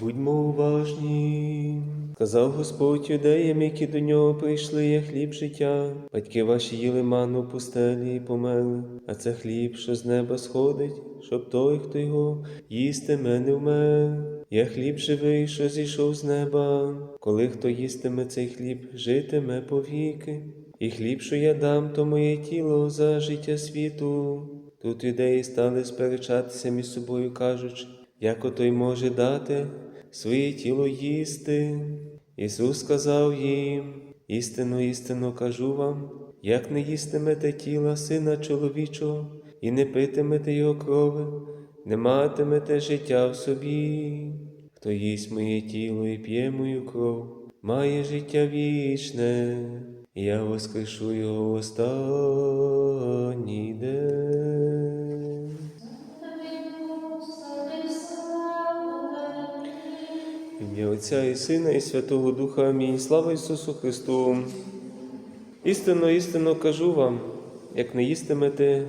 Будьмо уважні. Казав Господь юдеям, які до нього прийшли, є хліб життя. Батьки ваші їли ману в пустелі і померли, а це хліб, що з неба сходить, щоб той, хто його їстиме, не вмер. Я хліб живий, що зійшов з неба. Коли хто їстиме цей хліб, житиме повіки. І хліб, що я дам, то моє тіло за життя світу. Тут юдеї стали сперечатися між собою, кажучи, як отой може дати своє тіло їсти. Ісус сказав їм, істинно, істинно кажу вам, як не їстимете тіла Сина чоловічого і не питимете Його крови, не матимете життя в собі. Хто їсть моє тіло і п'є мою кров, має життя вічне, і я воскрешу його в останній день. Отця і Сина, і Святого Духа. Амінь. Слава Ісусу Христу. Істинно, істинно кажу вам, як не їстимете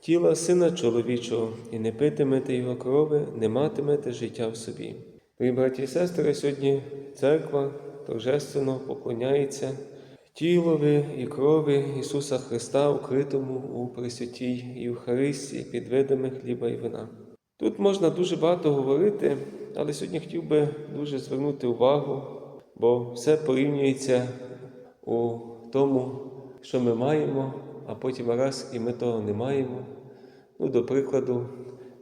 тіла Сина чоловічого і не питимете Його крови, не матимете життя в собі. Мої браті і сестри, сьогодні церква торжественно поклоняється тілові і крові Ісуса Христа, укритому у Пресвятій Євхаристії під видами хліба і вина. Тут можна дуже багато говорити, але сьогодні хотів би дуже звернути увагу, бо все порівнюється у тому, що ми маємо, а потім раз і ми того не маємо. Ну, до прикладу,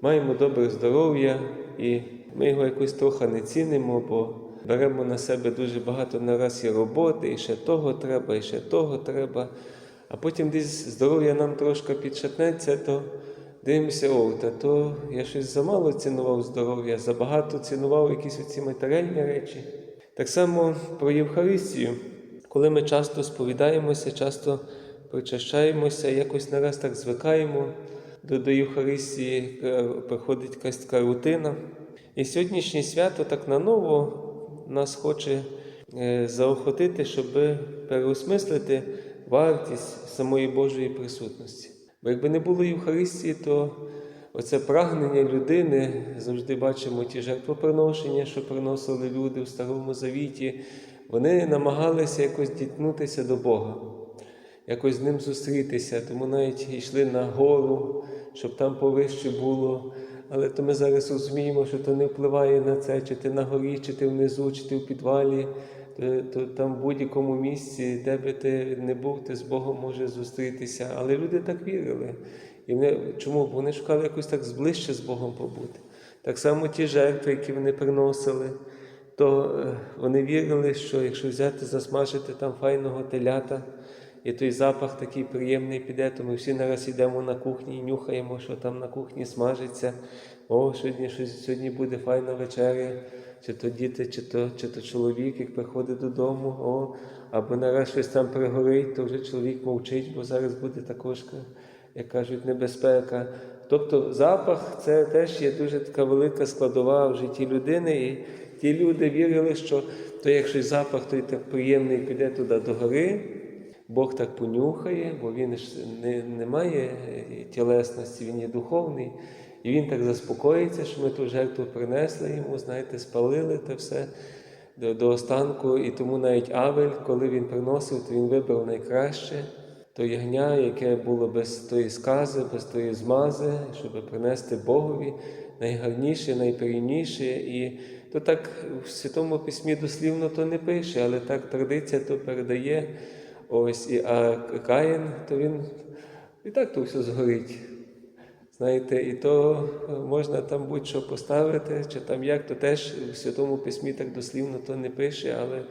маємо добре здоров'я, і ми його якось трохи не цінимо, бо беремо на себе дуже багато нараз і роботи, і ще того треба, і ще того треба. А потім десь здоров'я нам трошки підшатнеться, то дивимося, о, та то я щось замало цінував здоров'я, забагато цінував якісь оці матеріальні речі. Так само про Євхаристію, коли ми часто сповідаємося, часто причащаємося, якось нараз так звикаємо до, до Євхаристії, е, приходить якась така рутина. І сьогоднішнє свято так наново нас хоче е, заохотити, щоб переосмислити вартість самої Божої присутності. Бо якби не було Євхаристії, то оце прагнення людини завжди бачимо ті жертвоприношення, що приносили люди в Старому Завіті. Вони намагалися якось діткнутися до Бога, якось з ним зустрітися, тому навіть йшли на гору, щоб там повище було. Але то ми зараз розуміємо, що то не впливає на це, чи ти на горі, чи ти внизу, чи ти в підвалі, то, то там в будь-якому місці, де би ти не був, ти з Богом можеш зустрітися. Але люди так вірили. І вони, чому? Бо вони шукали якось так зближче з Богом побути. Так само ті жертви, які вони приносили, то е, вони вірили, що якщо взяти, засмажити там файного телята, і той запах такий приємний піде, то ми всі нараз йдемо на кухні і нюхаємо, що там на кухні смажиться. О, сьогодні щось сьогодні буде файна вечеря, чи то діти, чи то, чи то чоловік, як приходить додому, о, або нараз щось там пригорить, то вже чоловік мовчить, бо зараз буде також, як кажуть, небезпека. Тобто запах це теж є дуже така велика складова в житті людини. І ті люди вірили, що то як щось запах, той так приємний піде туди до гори. Бог так понюхає, бо він ж не, не має тілесності, він є духовний. І він так заспокоїться, що ми ту жертву принесли йому, знаєте, спалили те все до, до останку. І тому навіть Авель, коли він приносив, то він вибрав найкраще то ягня, яке було без тої скази, без тої змази, щоб принести Богові найгарніше, найприємніше. І то так в Святому Письмі дослівно то не пише, але так традиція то передає. Ось, і, а Каїн, то він і так то все згорить. Знаєте, і то можна там будь-що поставити, чи там як, то теж в Святому Письмі так дослівно то не пише, але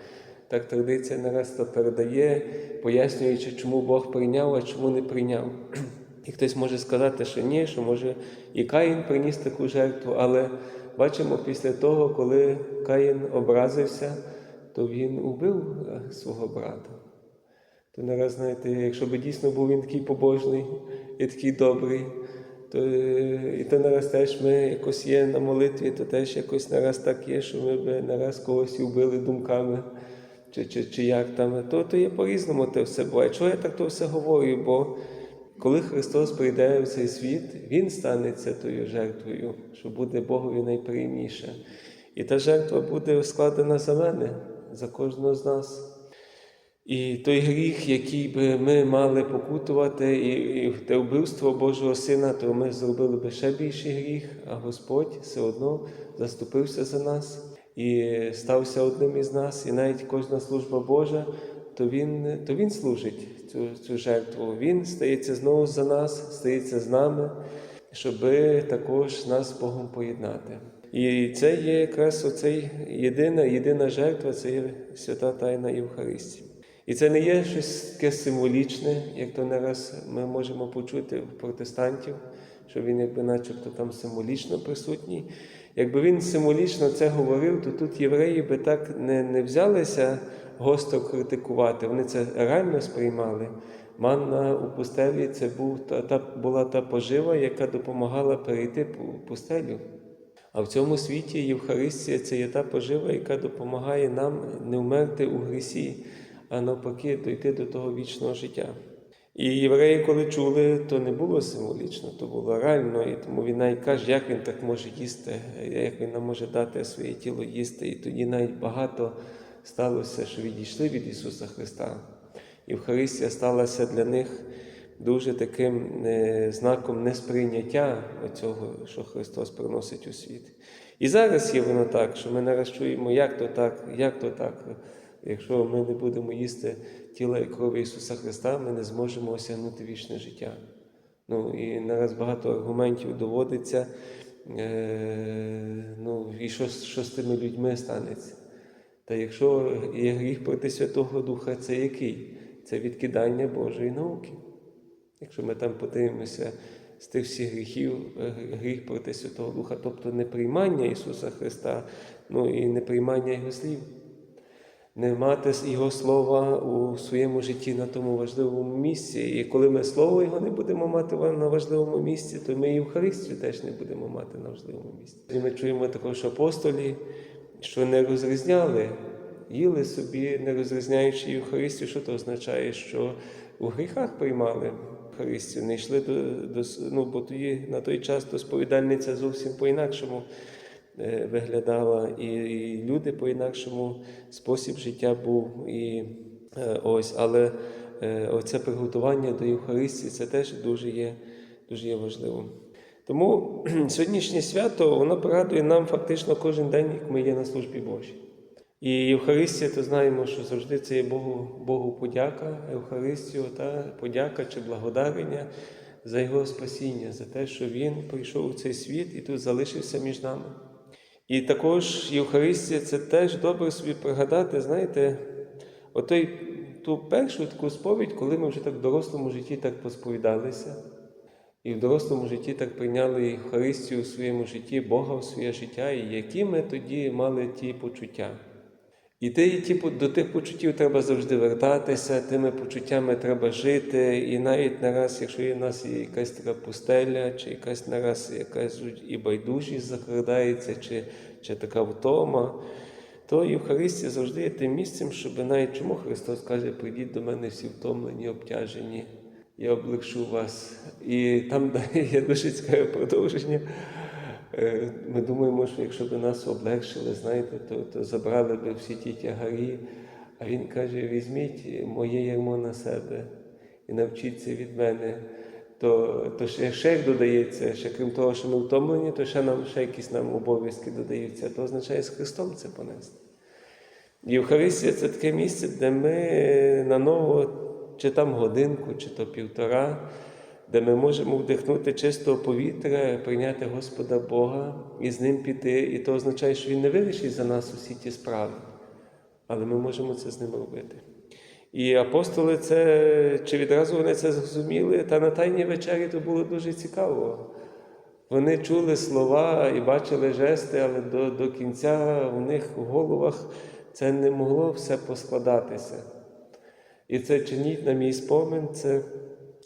так традиція нараз то передає, пояснюючи, чому Бог прийняв, а чому не прийняв. І хтось може сказати, що ні, що може і Каїн приніс таку жертву, але бачимо після того, коли Каїн образився, то він убив е, свого брата. То нараз, знаєте, якщо б дійсно був він такий побожний і такий добрий, то е, і то нараз теж ми якось є на молитві, то теж якось нараз так є, що ми б нараз когось вбили думками, чи, чи, чи як там. То, то є по-різному те все буває. Чого я так то все говорю? Бо коли Христос прийде в цей світ, Він станеться тою жертвою, що буде Богові найприємніше. І та жертва буде складена за мене, за кожного з нас. І той гріх, який би ми мали покутувати, і, і те вбивство Божого Сина, то ми зробили би ще більший гріх, а Господь все одно заступився за нас і стався одним із нас. І навіть кожна служба Божа, то Він, то він служить цю, цю жертву. Він стається знову за нас, стається з нами, щоб також нас з Богом поєднати. І це є якраз оцей єдина, єдина жертва, це є свята Тайна Євхаристії. І це не є щось таке символічне, як то не раз ми можемо почути в протестантів, що він якби начебто там символічно присутній. Якби він символічно це говорив, то тут євреї би так не, не взялися гостро критикувати. Вони це реально сприймали. Манна у пустелі це був, та, та, була та пожива, яка допомагала перейти пу- пустелю. А в цьому світі Євхаристія це є та пожива, яка допомагає нам не вмерти у грісі, а навпаки, дойти до того вічного життя. І євреї, коли чули, то не було символічно, то було реально. І тому він навіть каже, як він так може їсти, як він нам може дати своє тіло їсти. І тоді навіть багато сталося, що відійшли від Ісуса Христа. Євхаристія сталася для них дуже таким е, знаком несприйняття цього, що Христос приносить у світ. І зараз є воно так, що ми нараз чуємо, як то так, як то так. Якщо ми не будемо їсти тіла і крові Ісуса Христа, ми не зможемо осягнути вічне життя. Ну і нараз багато аргументів доводиться. Е, ну, і що, що з тими людьми станеться? Та якщо є гріх проти Святого Духа, це який? Це відкидання Божої науки. Якщо ми там подивимося з тих всіх гріхів, е, гріх проти Святого Духа, тобто неприймання Ісуса Христа, ну і неприймання Його слів. Не мати Його слова у своєму житті на тому важливому місці. І коли ми слово Його не будемо мати на важливому місці, то ми і Євхаристію теж не будемо мати на важливому місці. І ми чуємо також апостолі, що не розрізняли, їли собі, не розрізняючи Євхаристію, що то означає, що у гріхах приймали Євхаристію, не йшли до, до ну, бо тоді на той час то сповідальниця зовсім по-інакшому виглядала, і, люди по-інакшому спосіб життя був. І е, ось, але е, оце приготування до Євхаристії це теж дуже є, дуже є важливим. Тому сьогоднішнє свято воно пригадує нам фактично кожен день, як ми є на службі Божій. І Євхаристія, то знаємо, що завжди це є Богу, Богу подяка, Євхаристію та подяка чи благодарення за Його спасіння, за те, що Він прийшов у цей світ і тут залишився між нами. І також Євхаристія це теж добре собі пригадати, знаєте, отой, ту першу таку сповідь, коли ми вже так в дорослому житті так посповідалися, і в дорослому житті так прийняли Євхаристію у своєму житті, Бога в своє життя, і які ми тоді мали ті почуття. І ти, ті, до тих почуттів треба завжди вертатися, тими почуттями треба жити. І навіть нараз, якщо є в нас є якась така пустеля, чи якась нараз якась і байдужість закрадається, чи, чи така втома, то Євхаристія завжди є тим місцем, щоб навіть чому Христос каже, прийдіть до мене всі втомлені, обтяжені, я облегшу вас. І там далі є дуже цікаве продовження. Е, Ми думаємо, що якщо б нас облегшили, знаєте, то, то забрали б всі ті тягарі. А він каже: візьміть моє ярмо на себе і навчіться від мене. То, то ще, ще додається, ще крім того, що ми втомлені, то ще нам ще якісь нам обов'язки додаються. То означає з Христом це понести. Євхаристія це таке місце, де ми наново, чи там годинку, чи то півтора, де ми можемо вдихнути чистого повітря, прийняти Господа Бога і з ним піти. І то означає, що Він не вирішить за нас усі ті справи, але ми можемо це з ним робити. І апостоли це, чи відразу вони це зрозуміли, та на Тайній вечері то було дуже цікаво. Вони чули слова і бачили жести, але до, до кінця у них в головах це не могло все поскладатися. І це чиніть на мій спомин, це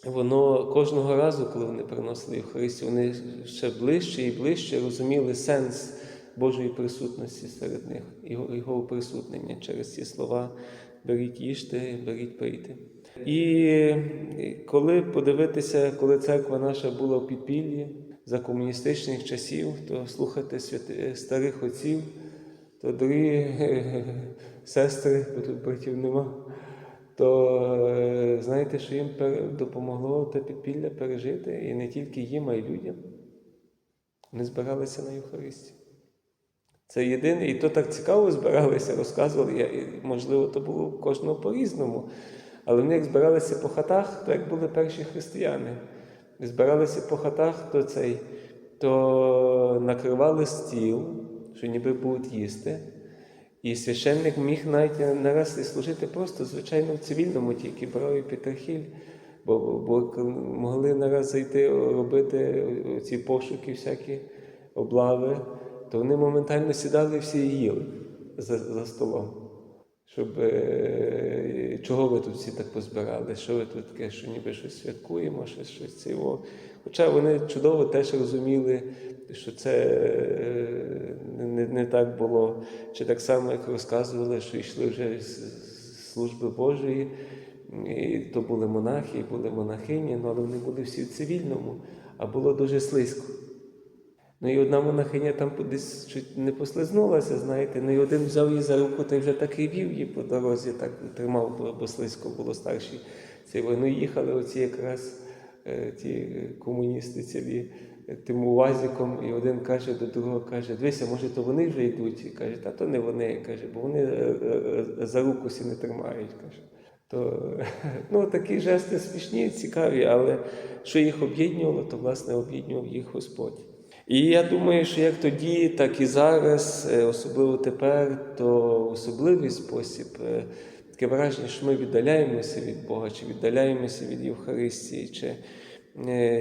воно кожного разу, коли вони приносили Євхаристію, вони ще ближче і ближче розуміли сенс Божої присутності серед них, його, оприсутнення через ці слова беріть їжте, беріть пийте. І коли подивитися, коли церква наша була в підпіллі за комуністичних часів, то слухати святи, старих отців, то дорогі сестри, бо тут братів нема, то е, знаєте, що їм допомогло те підпілля пережити і не тільки їм, а й людям. Вони збиралися на Євхаристію. Це єдине, і то так цікаво збиралися, розказували. Я, можливо, то було кожного по-різному. Але вони як збиралися по хатах, то як були перші християни. Збиралися по хатах, то цей, то накривали стіл, що ніби будуть їсти. І священник міг навіть нараз і служити просто, звичайно, в цивільному, тільки брав і Петрахіль, бо, бо могли нараз зайти робити ці пошуки, всякі облави, то вони моментально сідали всі і їли за, за столом. Щоб е, чого ви тут всі так позбирали? Що ви тут таке, що ніби щось святкуємо, щось щось цього. Хоча вони чудово теж розуміли, що це е, не, не так було. Чи так само, як розказували, що йшли вже з служби Божої, і то були монахи, і були монахині, ну, але вони були всі в цивільному, а було дуже слизько. Ну і одна монахиня там десь чуть не послизнулася, знаєте, ну і один взяв її за руку та й вже так і вів її по дорозі, так тримав, бо, слизько було старші. Вони їхали оці якраз е, ті комуністи цілі тим увазиком, і один каже до другого, каже, дивися, може, то вони вже йдуть. І каже, та то не вони, каже, бо вони е, е, е, за руку всі не тримають. каже. То ну, такі жести смішні, цікаві, але що їх об'єднувало, то власне об'єднував їх Господь. І я думаю, що як тоді, так і зараз, особливо тепер, то особливий спосіб таке враження, що ми віддаляємося від Бога, чи віддаляємося від Євхаристії, чи,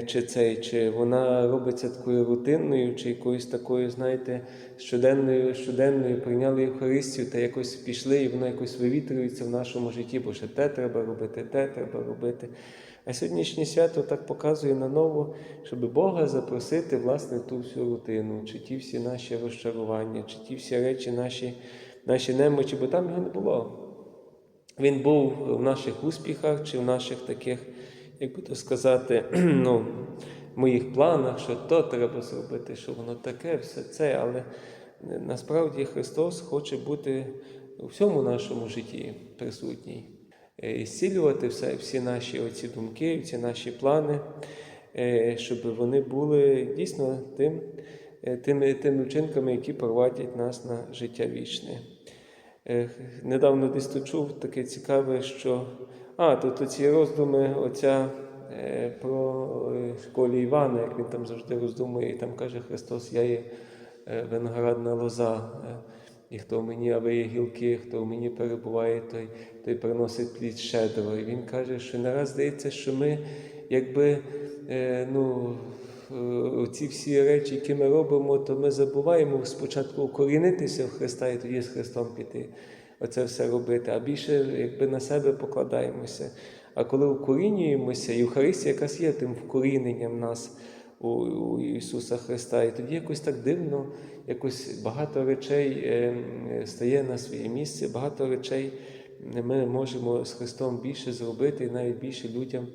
чи, цей, чи вона робиться такою рутинною, чи якоюсь такою, знаєте, щоденною, щоденною прийняли Євхаристію та якось пішли, і воно якось вивітрюється в нашому житті, бо ще те треба робити, те треба робити. А сьогоднішнє свято так показує наново, щоб Бога запросити власне ту всю рутину, чи ті всі наші розчарування, чи ті всі речі, наші, наші немочі, бо там його не було. Він був в наших успіхах чи в наших таких, як би то сказати, ну, моїх планах, що то треба зробити, що воно таке, все це. Але насправді Христос хоче бути у всьому нашому житті присутній. Е, І зцілювати все, всі наші оці думки, всі наші плани, е, щоб вони були дійсно тим, е, тими, тими вчинками, які провадять нас на життя вічне. Е, Недавно десь тут чув таке цікаве, що а, тут ці роздуми отця е, про е, школі Івана, як він там завжди роздумує, і там каже Христос, я є е, виноградна лоза, і хто в мені, а є гілки, хто в мені перебуває, той, той приносить плід щедро. І він каже, що не раз здається, що ми якби ну, ці всі речі, які ми робимо, то ми забуваємо спочатку укорінитися в Христа і тоді з Христом піти. Оце все робити, а більше якби на себе покладаємося. А коли укорінюємося, Євхаристія якраз є тим вкоріненням нас у, у Ісуса Христа. І тоді якось так дивно, якось багато речей е, стає на своє місце, багато речей ми можемо з Христом більше зробити і навіть більше людям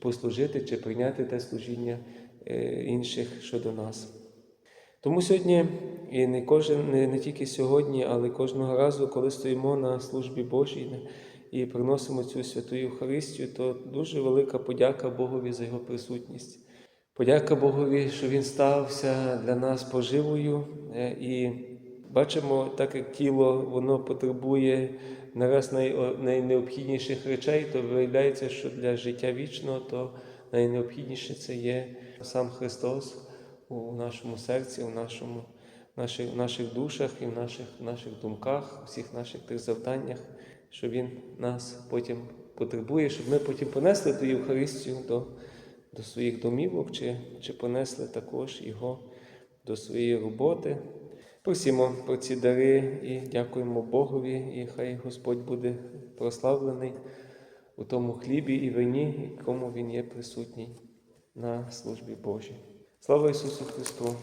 послужити чи прийняти те служіння е, інших щодо нас. Тому сьогодні, і не кожен, не, не тільки сьогодні, але кожного разу, коли стоїмо на службі Божій і приносимо цю святу Євхаристію, то дуже велика подяка Богові за його присутність. Подяка Богові, що Він стався для нас поживою. е, І бачимо, так як тіло воно потребує нараз най- найнеобхідніших речей, то виявляється, що для життя вічного то найнеобхідніше це є сам Христос у нашому серці, у нашому, наших, наших душах і в наших, наших думках, у всіх наших тих завданнях, що Він нас потім потребує, щоб ми потім понесли ту Євхаристію до, до своїх домівок, чи, чи понесли також Його до своєї роботи. Просимо про ці дари і дякуємо Богові, і хай Господь буде прославлений у тому хлібі і вині, якому Він є присутній на службі Божій. Слава Ісусу Христу!